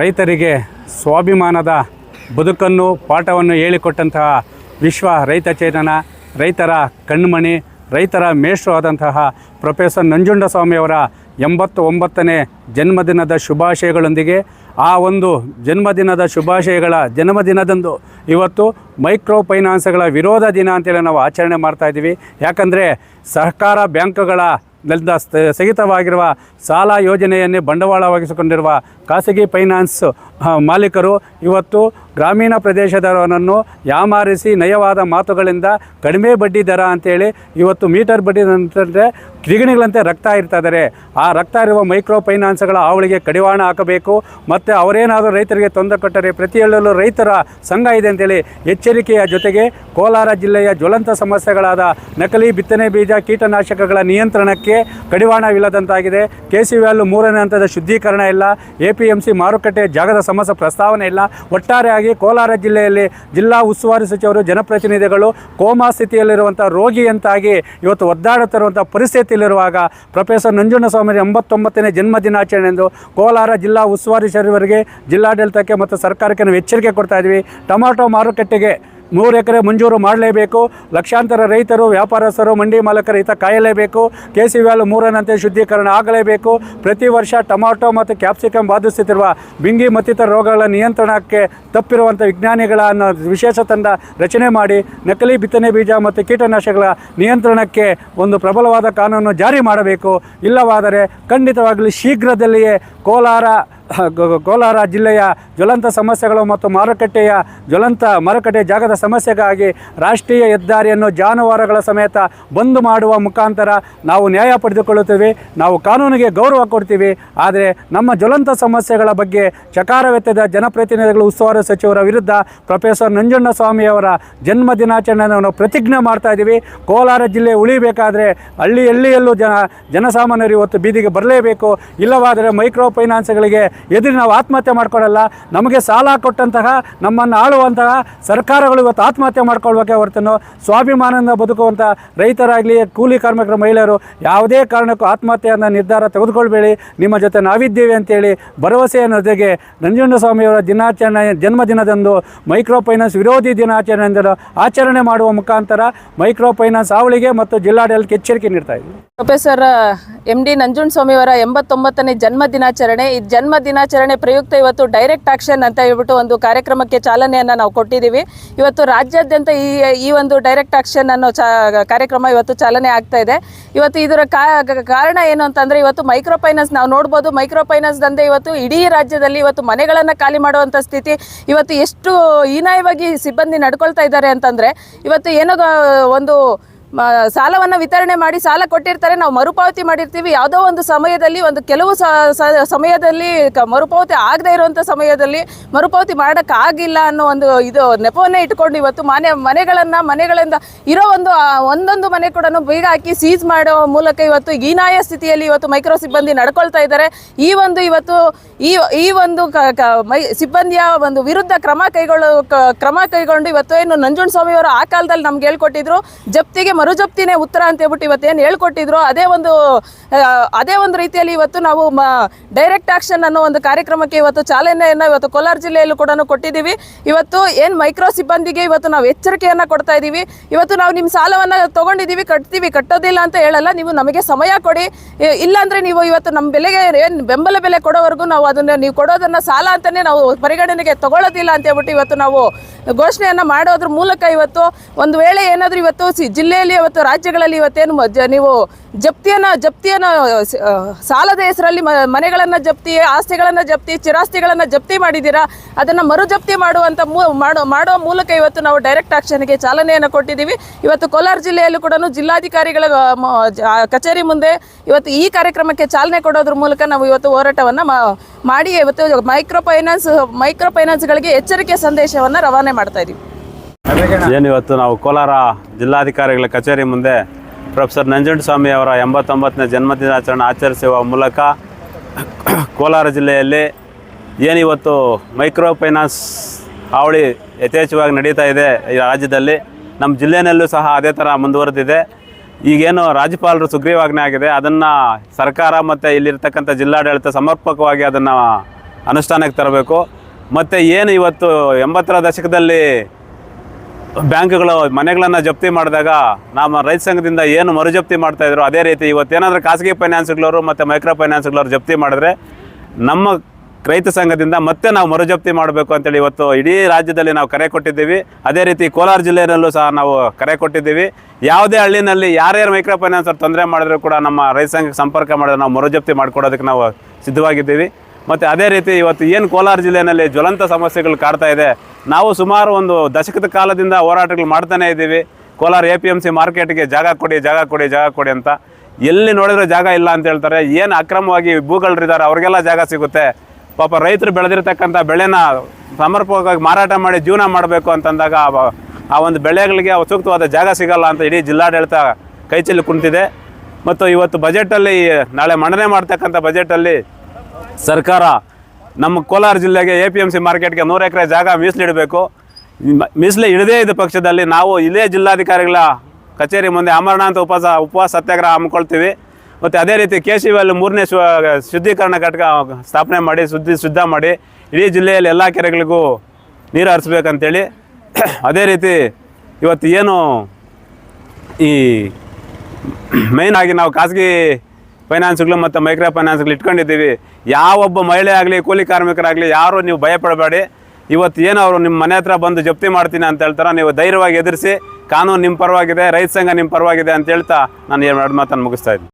ರೈತರಿಗೆ ಸ್ವಾಭಿಮಾನದ ಬದುಕನ್ನು, ಪಾಠವನ್ನು ಹೇಳಿಕೊಟ್ಟಂತಹ ವಿಶ್ವ ರೈತ ಚೇತನ, ರೈತರ ಕಣ್ಮಣಿ, ರೈತರ ಮೇಷ್ಟ್ರು ಆದಂತಹ ಪ್ರೊಫೆಸರ್ ನಂಜುಂಡಸ್ವಾಮಿಯವರ ಎಂಬತ್ತು ಒಂಬತ್ತನೇ ಜನ್ಮದಿನದ ಶುಭಾಶಯಗಳೊಂದಿಗೆ, ಆ ಒಂದು ಜನ್ಮದಿನದ ಶುಭಾಶಯಗಳ ಜನ್ಮದಿನದಂದು ಇವತ್ತು ಮೈಕ್ರೋ ಫೈನಾನ್ಸ್ಗಳ ವಿರೋಧ ದಿನ ಅಂತೇಳಿ ನಾವು ಆಚರಣೆ ಮಾಡ್ತಾ ಇದ್ದೀವಿ. ಯಾಕಂದರೆ ಸಹಕಾರ ಬ್ಯಾಂಕುಗಳ ನೆಲದ ಸ್ಥಗಿತವಾಗಿರುವ ಸಾಲ ಯೋಜನೆಯನ್ನೇ ಬಂಡವಾಳವಾಗಿಸಿಕೊಂಡಿರುವ ಖಾಸಗಿ ಫೈನಾನ್ಸ್ ಮಾಲೀಕರು ಇವತ್ತು ಗ್ರಾಮೀಣ ಪ್ರದೇಶದವರನ್ನು ಯಾಮಾರಿಸಿ ನಯವಾದ ಮಾತುಗಳಿಂದ ಕಡಿಮೆ ಬಡ್ಡಿ ದರ ಅಂತೇಳಿ ಇವತ್ತು ಮೀಟರ್ ಬಡ್ಡಿ ಅಂತಂದರೆ ಕಿರಿಗಣಿಗಳಂತೆ ರಕ್ತ ಇರ್ತಾ ಇದ್ದಾರೆ. ಆ ರಕ್ತ ಇರುವ ಮೈಕ್ರೋ ಫೈನಾನ್ಸ್ಗಳ ಅವಳಿಗೆ ಕಡಿವಾಣ ಹಾಕಬೇಕು. ಮತ್ತು ಅವರೇನಾದರೂ ರೈತರಿಗೆ ತೊಂದರೆ ಕೊಟ್ಟರೆ ಪ್ರತಿಯೊಳ್ಳಲು ರೈತರ ಸಂಘ ಇದೆ ಅಂತೇಳಿ ಎಚ್ಚರಿಕೆಯ ಜೊತೆಗೆ ಕೋಲಾರ ಜಿಲ್ಲೆಯ ಜ್ವಲಂತ ಸಮಸ್ಯೆಗಳಾದ ನಕಲಿ ಬಿತ್ತನೆ ಬೀಜ, ಕೀಟನಾಶಕಗಳ ನಿಯಂತ್ರಣಕ್ಕೆ ಕಡಿವಾಣವಿಲ್ಲದಂತಾಗಿದೆ. ಕೆ ಸಿ ವ್ಯಾಲು ಮೂರನೇ ಹಂತದ ಶುದ್ಧೀಕರಣ ಇಲ್ಲ. ಎ ಪಿ ಎಂ ಸಿ ಮಾರುಕಟ್ಟೆ ಜಾಗದ ಸಮಸ್ಯೆ ಪ್ರಸ್ತಾವನೆ ಇಲ್ಲ. ಒಟ್ಟಾರೆಯಾಗಿ ಕೋಲಾರ ಜಿಲ್ಲೆಯಲ್ಲಿ ಜಿಲ್ಲಾ ಉಸ್ತುವಾರಿ ಸಚಿವರು, ಜನಪ್ರತಿನಿಧಿಗಳು ಕೋಮಾ ಸ್ಥಿತಿಯಲ್ಲಿರುವಂಥ ರೋಗಿಯಂತಾಗಿ ಇವತ್ತು ಒದ್ದಾಡುತ್ತಿರುವಂಥ ಪರಿಸ್ಥಿತಿಯಲ್ಲಿರುವಾಗ ಪ್ರೊಫೆಸರ್ ನಂಜುಂಡಸ್ವಾಮಿ ಎಂಬತ್ತೊಂಬತ್ತನೇ ಜನ್ಮ ದಿನಾಚರಣೆಯಂದು ಕೋಲಾರ ಜಿಲ್ಲಾ ಉಸ್ತುವಾರಿ ಸಚಿವರಿಗೆ ಜಿಲ್ಲಾಡಳಿತಕ್ಕೆ ಮತ್ತು ಸರ್ಕಾರಕ್ಕೆ ನಾವು ಎಚ್ಚರಿಕೆ ಕೊಡ್ತಾ ಇದ್ದೀವಿ. ಟೊಮಾಟೊ ಮಾರುಕಟ್ಟೆಗೆ ನೂರು ಎಕರೆ ಮಂಜೂರು ಮಾಡಲೇಬೇಕು. ಲಕ್ಷಾಂತರ ರೈತರು, ವ್ಯಾಪಾರಸ್ಥರು, ಮಂಡಿ ಮಾಲಕರ ಹಿತ ಕಾಯಲೇಬೇಕು. ಕೆ ಸಿ ವ್ಯಾಲು ಮೂರನಂತೆ ಶುದ್ಧೀಕರಣ ಆಗಲೇಬೇಕು. ಪ್ರತಿ ವರ್ಷ ಟೊಮಾಟೊ ಮತ್ತು ಕ್ಯಾಪ್ಸಿಕಮ್ ಬಾಧಿಸುತ್ತಿರುವ ಬಿಂಗಿ ಮತ್ತಿತರ ರೋಗಗಳ ನಿಯಂತ್ರಣಕ್ಕೆ ತಪ್ಪಿರುವಂಥ ವಿಜ್ಞಾನಿಗಳ ಅನ್ನೋ ವಿಶೇಷ ತಂಡ ರಚನೆ ಮಾಡಿ, ನಕಲಿ ಬಿತ್ತನೆ ಬೀಜ ಮತ್ತು ಕೀಟನಾಶಕಗಳ ನಿಯಂತ್ರಣಕ್ಕೆ ಒಂದು ಪ್ರಬಲವಾದ ಕಾನೂನು ಜಾರಿ ಮಾಡಬೇಕು. ಇಲ್ಲವಾದರೆ ಖಂಡಿತವಾಗಲಿ ಶೀಘ್ರದಲ್ಲಿಯೇ ಕೋಲಾರ ಕೋಲಾರ ಜಿಲ್ಲೆಯ ಜ್ವಲಂತ ಸಮಸ್ಯೆಗಳು ಮತ್ತು ಮಾರುಕಟ್ಟೆಯ ಜ್ವಲಂತ ಮಾರುಕಟ್ಟೆ ಜಾಗದ ಸಮಸ್ಯೆಗಾಗಿ ರಾಷ್ಟ್ರೀಯ ಹೆದ್ದಾರಿಯನ್ನು ಜಾನುವಾರುಗಳ ಸಮೇತ ಬಂದ್ ಮಾಡುವ ಮುಖಾಂತರ ನಾವು ನ್ಯಾಯ ಪಡೆದುಕೊಳ್ಳುತ್ತೇವೆ. ನಾವು ಕಾನೂನಿಗೆ ಗೌರವ ಕೊಡ್ತೀವಿ. ಆದರೆ ನಮ್ಮ ಜ್ವಲಂತ ಸಮಸ್ಯೆಗಳ ಬಗ್ಗೆ ಚಕಾರವೆತ್ತದ ಜನಪ್ರತಿನಿಧಿಗಳು, ಉಸ್ತುವಾರಿ ಸಚಿವರ ವಿರುದ್ಧ ಪ್ರೊಫೆಸರ್ ನಂಜುಂಡಸ್ವಾಮಿಯವರ ಜನ್ಮ ದಿನಾಚರಣೆಯನ್ನು ಪ್ರತಿಜ್ಞೆ ಮಾಡ್ತಾ ಇದ್ದೀವಿ. ಕೋಲಾರ ಜಿಲ್ಲೆ ಉಳಿಬೇಕಾದರೆ ಹಳ್ಳಿ ಹಳ್ಳಿಯಲ್ಲೂ ಜನ, ಜನಸಾಮಾನ್ಯರು ಇವತ್ತು ಬೀದಿಗೆ ಬರಲೇಬೇಕು. ಇಲ್ಲವಾದರೆ ಮೈಕ್ರೋ ಫೈನಾನ್ಸ್ಗಳಿಗೆ ಎದುರು ನಾವು ಆತ್ಮಹತ್ಯೆ ಮಾಡ್ಕೊಳ್ಳಲ್ಲ, ನಮಗೆ ಸಾಲ ಕೊಟ್ಟಂತಹ, ನಮ್ಮನ್ನು ಆಳುವಂತಹ ಸರ್ಕಾರಗಳು ಇವತ್ತು ಆತ್ಮಹತ್ಯೆ ಮಾಡ್ಕೊಳ್ಬೇಕೆ ಹೊರತನ್ನು ಸ್ವಾಭಿಮಾನದಿಂದ ಬದುಕುವಂಥ ರೈತರಾಗಲಿ, ಕೂಲಿ ಕಾರ್ಮಿಕರ, ಮಹಿಳೆಯರು ಯಾವುದೇ ಕಾರಣಕ್ಕೂ ಆತ್ಮಹತ್ಯೆಯನ್ನು ನಿರ್ಧಾರ ತೆಗೆದುಕೊಳ್ಬೇಡಿ. ನಿಮ್ಮ ಜೊತೆ ನಾವಿದ್ದೇವೆ ಅಂತೇಳಿ ಭರವಸೆಯ ಜೊತೆಗೆ ನಂಜುಂಡಸ್ವಾಮಿಯವರ ದಿನಾಚರಣೆ, ಜನ್ಮದಿನದಂದು ಮೈಕ್ರೋ ಫೈನಾನ್ಸ್ ವಿರೋಧಿ ದಿನಾಚರಣೆಯಿಂದ ಆಚರಣೆ ಮಾಡುವ ಮುಖಾಂತರ ಮೈಕ್ರೋ ಫೈನಾನ್ಸ್ ಅವಳಿಗೆ ಮತ್ತು ಜಿಲ್ಲಾಡಳಿತಕ್ಕೆ ಎಚ್ಚರಿಕೆ ನೀಡ್ತಾ ಇದ್ದೀವಿ ಪ್ರೊಫೆಸರ್ ಎಂ ಡಿ ನಂಜುಂಡಸ್ವಾಮಿಯವರ ಎಂಬತ್ತೊಂಬತ್ತನೇ ಜನ್ಮ ದಿನಾಚರಣೆ. ಈ ಜನ್ಮ ದಿನಾಚರಣೆ ಪ್ರಯುಕ್ತ ಇವತ್ತು ಡೈರೆಕ್ಟ್ ಆಕ್ಷನ್ ಅಂತ ಹೇಳ್ಬಿಟ್ಟು ಒಂದು ಕಾರ್ಯಕ್ರಮಕ್ಕೆ ಚಾಲನೆಯನ್ನು ನಾವು ಕೊಟ್ಟಿದ್ದೀವಿ. ಇವತ್ತು ರಾಜ್ಯಾದ್ಯಂತ ಈ ಈ ಒಂದು ಡೈರೆಕ್ಟ್ ಆಕ್ಷನ್ ಅನ್ನೋ ಕಾರ್ಯಕ್ರಮ ಇವತ್ತು ಚಾಲನೆ ಆಗ್ತಾ ಇದೆ. ಇವತ್ತು ಇದರ ಕಾರಣ ಏನು ಅಂತಂದ್ರೆ ಇವತ್ತು ಮೈಕ್ರೋ ಫೈನಾನ್ಸ್ ನಾವು ನೋಡ್ಬೋದು. ಮೈಕ್ರೋ ಫೈನಾನ್ಸ್ ದಂಧೆ ಇವತ್ತು ಇಡೀ ರಾಜ್ಯದಲ್ಲಿ ಇವತ್ತು ಮನೆಗಳನ್ನು ಖಾಲಿ ಮಾಡುವಂಥ ಸ್ಥಿತಿ, ಇವತ್ತು ಎಷ್ಟು ಹೀನಾಯವಾಗಿ ಸಿಬ್ಬಂದಿ ನಡ್ಕೊಳ್ತಾ ಇದ್ದಾರೆ ಅಂತಂದ್ರೆ, ಇವತ್ತು ಏನೋ ಒಂದು ಸಾಲವನ್ನ ವಿತರಣೆ ಮಾಡಿ ಸಾಲ ಕೊಟ್ಟಿರ್ತಾರೆ. ನಾವು ಮರುಪಾವತಿ ಮಾಡಿರ್ತೀವಿ. ಯಾವುದೋ ಒಂದು ಸಮಯದಲ್ಲಿ, ಒಂದು ಕೆಲವು ಸಮಯದಲ್ಲಿ ಮರುಪಾವತಿ ಆಗದೆ ಇರುವಂಥ ಸಮಯದಲ್ಲಿ ಮರುಪಾವತಿ ಮಾಡೋಕ್ಕಾಗಿಲ್ಲ ಅನ್ನೋ ಒಂದು ಇದು ನೆಪವನ್ನೇ ಇಟ್ಕೊಂಡು ಇವತ್ತು ಮನೆ, ಮನೆಗಳನ್ನು, ಮನೆಗಳಿಂದ ಇರೋ ಒಂದು ಒಂದೊಂದು ಮನೆ ಕೂಡ ಬೀಗ ಹಾಕಿ ಸೀಸ್ ಮಾಡೋ ಮೂಲಕ ಇವತ್ತು ಹೀನಾಯ ಸ್ಥಿತಿಯಲ್ಲಿ ಇವತ್ತು ಮೈಕ್ರೋ ಸಿಬ್ಬಂದಿ ನಡ್ಕೊಳ್ತಾ ಇದ್ದಾರೆ. ಈ ಒಂದು ಇವತ್ತು, ಈ ಈ ಒಂದು ಸಿಬ್ಬಂದಿಯ ಒಂದು ವಿರುದ್ಧ ಕ್ರಮ ಕೈಗೊಳ್ಳೋ ಕ್ರಮ ಕೈಗೊಂಡು ಇವತ್ತು ಏನು ನಂಜುಂಡ ಸ್ವಾಮಿ ಅವರು ಆ ಕಾಲದಲ್ಲಿ ನಮ್ಗೆ ಹೇಳ್ಕೊಟ್ಟಿದ್ರು. ಜಪ್ತಿಗೆ ಮರು ಜಪ್ತಿನೇ ಉತ್ತರ ಅಂತ ಹೇಳ್ಬಿಟ್ಟು ಇವತ್ತು ಏನು ಹೇಳ್ಕೊಟ್ಟಿದ್ರು, ಅದೇ ಒಂದು ಅದೇ ಒಂದು ರೀತಿಯಲ್ಲಿ ಇವತ್ತು ನಾವು ಡೈರೆಕ್ಟ್ ಆಕ್ಷನ್ ಅನ್ನೋ ಒಂದು ಕಾರ್ಯಕ್ರಮಕ್ಕೆ ಇವತ್ತು ಚಾಲನೆಯನ್ನು ಇವತ್ತು ಕೋಲಾರ ಜಿಲ್ಲೆಯಲ್ಲೂ ಕೂಡ ಕೊಟ್ಟಿದ್ದೀವಿ. ಇವತ್ತು ಏನು ಮೈಕ್ರೋ ಸಿಬ್ಬಂದಿಗೆ ಇವತ್ತು ನಾವು ಎಚ್ಚರಿಕೆಯನ್ನು ಕೊಡ್ತಾ ಇದ್ದೀವಿ ಇವತ್ತು ನಾವು ನಿಮ್ಮ ಸಾಲವನ್ನು ತೊಗೊಂಡಿದ್ದೀವಿ, ಕಟ್ತೀವಿ, ಕಟ್ಟೋದಿಲ್ಲ ಅಂತ ಹೇಳಲ್ಲ. ನೀವು ನಮಗೆ ಸಮಯ ಕೊಡಿ. ಇಲ್ಲಾಂದರೆ ನೀವು ಇವತ್ತು ನಮ್ಮ ಬೆಲೆಗೆ ಏನು ಬೆಂಬಲ ಬೆಲೆ ಕೊಡೋವರೆಗೂ ನಾವು ಅದನ್ನು, ನೀವು ಕೊಡೋದನ್ನು ಸಾಲ ಅಂತಲೇ ನಾವು ಪರಿಗಣನೆಗೆ ತಗೊಳ್ಳೋದಿಲ್ಲ ಅಂತ ಹೇಳ್ಬಿಟ್ಟು ಇವತ್ತು ನಾವು ಘೋಷಣೆಯನ್ನು ಮಾಡೋದ್ರ ಮೂಲಕ ಇವತ್ತು ಒಂದು ವೇಳೆ ಏನಾದರೂ ಇವತ್ತು ಸಿ- ಜಿಲ್ಲೆಯಲ್ಲಿ ಇವತ್ತು ರಾಜ್ಯಗಳಲ್ಲಿ ಇವತ್ತೇನು ನೀವು ಜಪ್ತಿಯನ್ನ ಜಪ್ತಿಯನ್ನ ಸಾಲದ ಹೆಸರಲ್ಲಿ ಮನೆಗಳನ್ನ ಜಪ್ತಿ, ಆಸ್ತಿಗಳನ್ನ ಜಪ್ತಿ, ಚಿರಾಸ್ತಿಗಳನ್ನ ಜಪ್ತಿ ಮಾಡಿದ್ದೀರಾ? ಅದನ್ನ ಮರು ಜಪ್ತಿ ಮಾಡುವಂತ ಮೂ- ಮಾಡೋ ಮಾಡೋ ಮೂಲಕ ಇವತ್ತು ನಾವು ಡೈರೆಕ್ಟ್ ಆಕ್ಷನ್ಗೆ ಚಾಲನೆಯನ್ನು ಕೊಟ್ಟಿದ್ದೀವಿ. ಇವತ್ತು ಕೋಲಾರ ಜಿಲ್ಲೆಯಲ್ಲೂ ಕೂಡ ಜಿಲ್ಲಾಧಿಕಾರಿಗಳ ಕಚೇರಿ ಮುಂದೆ ಇವತ್ತು ಈ ಕಾರ್ಯಕ್ರಮಕ್ಕೆ ಚಾಲನೆ ಕೊಡೋದ್ರ ಮೂಲಕ ನಾವು ಇವತ್ತು ಹೋರಾಟವನ್ನು ಮಾಡಿ ಇವತ್ತು ಮೈಕ್ರೋ ಫೈನಾನ್ಸ್, ಮೈಕ್ರೋ ಫೈನಾನ್ಸ್ಗಳಿಗೆ ಎಚ್ಚರಿಕೆ ಸಂದೇಶವನ್ನು ರವಾನೆ ಮಾಡ್ತಾ ಇದ್ದೀವಿ ಏನು ಇವತ್ತು ನಾವು ಕೋಲಾರ ಜಿಲ್ಲಾಧಿಕಾರಿಗಳ ಕಚೇರಿ ಮುಂದೆ ಪ್ರೊಫೆಸರ್ ನಂಜುಂಡಸ್ವಾಮಿ ಅವರ ಎಂಬತ್ತೊಂಬತ್ತನೇ ಜನ್ಮದಿನಾಚರಣೆ ಆಚರಿಸುವ ಮೂಲಕ ಕೋಲಾರ ಜಿಲ್ಲೆಯಲ್ಲಿ ಏನಿವತ್ತು ಮೈಕ್ರೋ ಫೈನಾನ್ಸ್ ಹಾವಳಿ ಯಥೇಚ್ಛವಾಗಿ ನಡೀತಾ ಇದೆ ಈ ರಾಜ್ಯದಲ್ಲಿ. ನಮ್ಮ ಜಿಲ್ಲೆಯಲ್ಲೂ ಸಹ ಅದೇ ಥರ ಮುಂದುವರೆದಿದೆ. ಈಗೇನು ರಾಜ್ಯಪಾಲರು ಸುಗ್ರೀವಾಜ್ಞೆ ಆಗಿದೆ. ಅದನ್ನು ಸರ್ಕಾರ ಮತ್ತು ಇಲ್ಲಿರ್ತಕ್ಕಂಥ ಜಿಲ್ಲಾಡಳಿತ ಸಮರ್ಪಕವಾಗಿ ಅದನ್ನು ಅನುಷ್ಠಾನಕ್ಕೆ ತರಬೇಕು. ಮತ್ತು ಏನು ಇವತ್ತು ಎಂಬತ್ತರ ದಶಕದಲ್ಲಿ ಬ್ಯಾಂಕ್ಗಳು ಮನೆಗಳನ್ನು ಜಪ್ತಿ ಮಾಡಿದಾಗ ನಮ್ಮ ರೈತ ಸಂಘದಿಂದ ಏನು ಮರುಜಪ್ತಿ ಮಾಡ್ತಾ ಇದ್ರು, ಅದೇ ರೀತಿ ಇವತ್ತೇನಾದರೂ ಖಾಸಗಿ ಫೈನಾನ್ಸ್ಗಳವರು ಮತ್ತು ಮೈಕ್ರೋ ಫೈನಾನ್ಸ್ಗಳವ್ರು ಜಪ್ತಿ ಮಾಡಿದ್ರೆ ನಮ್ಮ ರೈತ ಸಂಘದಿಂದ ಮತ್ತೆ ನಾವು ಮರುಜಪ್ತಿ ಮಾಡಬೇಕು ಅಂತೇಳಿ ಇವತ್ತು ಇಡೀ ರಾಜ್ಯದಲ್ಲಿ ನಾವು ಕರೆ ಕೊಟ್ಟಿದ್ದೀವಿ. ಅದೇ ರೀತಿ ಕೋಲಾರ ಜಿಲ್ಲೆಯಲ್ಲೂ ಸಹ ನಾವು ಕರೆ ಕೊಟ್ಟಿದ್ದೀವಿ. ಯಾವುದೇ ಹಳ್ಳಿನಲ್ಲಿ ಯಾರ್ಯಾರು ಮೈಕ್ರೋ ಫೈನಾನ್ಸರ್ ತೊಂದರೆ ಮಾಡಿದ್ರು ಕೂಡ ನಮ್ಮ ರೈತ ಸಂಘಕ್ಕೆ ಸಂಪರ್ಕ ಮಾಡಿದ್ರೆ ನಾವು ಮರುಜಪ್ತಿ ಮಾಡಿಕೊಡೋದಕ್ಕೆ ನಾವು ಸಿದ್ಧವಾಗಿದ್ದೀವಿ. ಮತ್ತು ಅದೇ ರೀತಿ ಇವತ್ತು ಏನು ಕೋಲಾರ ಜಿಲ್ಲೆಯಲ್ಲಿ ಜ್ವಲಂತ ಸಮಸ್ಯೆಗಳು ಕಾಡ್ತಾ ಇದೆ, ನಾವು ಸುಮಾರು ಒಂದು ದಶಕದ ಕಾಲದಿಂದ ಹೋರಾಟಗಳು ಮಾಡ್ತಾನೇ ಇದ್ದೀವಿ. Kolar A P M C ಮಾರ್ಕೆಟ್ಗೆ ಜಾಗ ಕೊಡಿ ಜಾಗ ಕೊಡಿ ಜಾಗ ಕೊಡಿ ಅಂತ. ಎಲ್ಲಿ ನೋಡಿದ್ರೆ ಜಾಗ ಇಲ್ಲ ಅಂತ ಹೇಳ್ತಾರೆ. ಏನು ಅಕ್ರಮವಾಗಿ ಭೂಗಳರಿದ್ದಾರೆ ಅವ್ರಿಗೆಲ್ಲ ಜಾಗ ಸಿಗುತ್ತೆ. ಪಾಪ ರೈತರು ಬೆಳೆದಿರ್ತಕ್ಕಂಥ ಬೆಳೆನ ಸಮರ್ಪಕವಾಗಿ ಮಾರಾಟ ಮಾಡಿ ಜೀವನ ಮಾಡಬೇಕು ಅಂತಂದಾಗ ಆ- ಒಂದು ಬೆಳೆಗಳಿಗೆ ಸೂಕ್ತವಾದ ಜಾಗ ಸಿಗಲ್ಲ ಅಂತ ಇಡೀ ಜಿಲ್ಲಾಡಳಿತ ಕೈಚೆಲ್ಲಿ ಕುಂತಿದೆ. ಮತ್ತು ಇವತ್ತು ಬಜೆಟಲ್ಲಿ ನಾಳೆ ಮಂಡನೆ ಮಾಡ್ತಕ್ಕಂಥ ಬಜೆಟಲ್ಲಿ ಸರ್ಕಾರ ನಮ್ಮ ಕೋಲಾರ ಜಿಲ್ಲೆಗೆ ಎ ಪಿ ಎಂ ಸಿ ಮಾರ್ಕೆಟ್ಗೆ ನೂರು ಎಕರೆ ಜಾಗ ಮೀಸಲಿಡಬೇಕು. ಮೀಸಲು ಇಡದೇ ಇದ್ದ ಪಕ್ಷದಲ್ಲಿ ನಾವು ಇಲ್ಲೇ ಜಿಲ್ಲಾಧಿಕಾರಿಗಳ ಕಚೇರಿ ಮುಂದೆ ಅಮರನಾಥ ಉಪವಾಸ ಉಪವಾಸ ಸತ್ಯಾಗ್ರಹ ಹಮ್ಮಿಕೊಳ್ತೀವಿ. ಮತ್ತು ಅದೇ ರೀತಿ ಕೆ ಸಿ ಅಲ್ಲಿ ಮೂರನೇ ಶು, ಶುದ್ಧೀಕರಣ ಘಟಕ ಸ್ಥಾಪನೆ ಮಾಡಿ, ಶುದ್ಧಿ, ಶುದ್ಧ ಮಾಡಿ ಇಡೀ ಜಿಲ್ಲೆಯಲ್ಲಿ ಎಲ್ಲ ಕೆರೆಗಳಿಗೂ ನೀರು ಹರಿಸ್ಬೇಕಂತೇಳಿ. ಅದೇ ರೀತಿ ಇವತ್ತು ಏನು ಈ ಮೇಯ್ನಾಗಿ ನಾವು ಖಾಸಗಿ ಫೈನಾನ್ಸ್ಗಳು ಮತ್ತು ಮೈಕ್ರೋ ಫೈನಾನ್ಸ್ಗಳು ಇಟ್ಕೊಂಡಿದ್ದೀವಿ ಯಾವೊಬ್ಬ ಮಹಿಳೆ ಆಗಲಿ, ಕೂಲಿ ಕಾರ್ಮಿಕರಾಗಲಿ, ಯಾರು ನೀವು ಭಯಪಡಬೇಡಿ. ಇವತ್ತು ಏನು ಅವರು ನಿಮ್ಮ ಮನೆ ಹತ್ರ ಬಂದು ಜಪ್ತಿ ಮಾಡ್ತೀನಿ ಅಂತ ಹೇಳ್ತಾರೆ, ನೀವು ಧೈರ್ಯವಾಗಿ ಎದುರಿಸಿ, ಕಾನೂನು ನಿಮ್ಮ ಪರವಾಗಿದೆ, ರೈತ ಸಂಘ ನಿಮ್ಮ ಪರವಾಗಿದೆ ಅಂತ ಹೇಳ್ತಾ ನಾನು ಎರಡು ಮಾತನ್ನು ಮುಗಿಸ್ತಾ ಇದ್ದೀನಿ.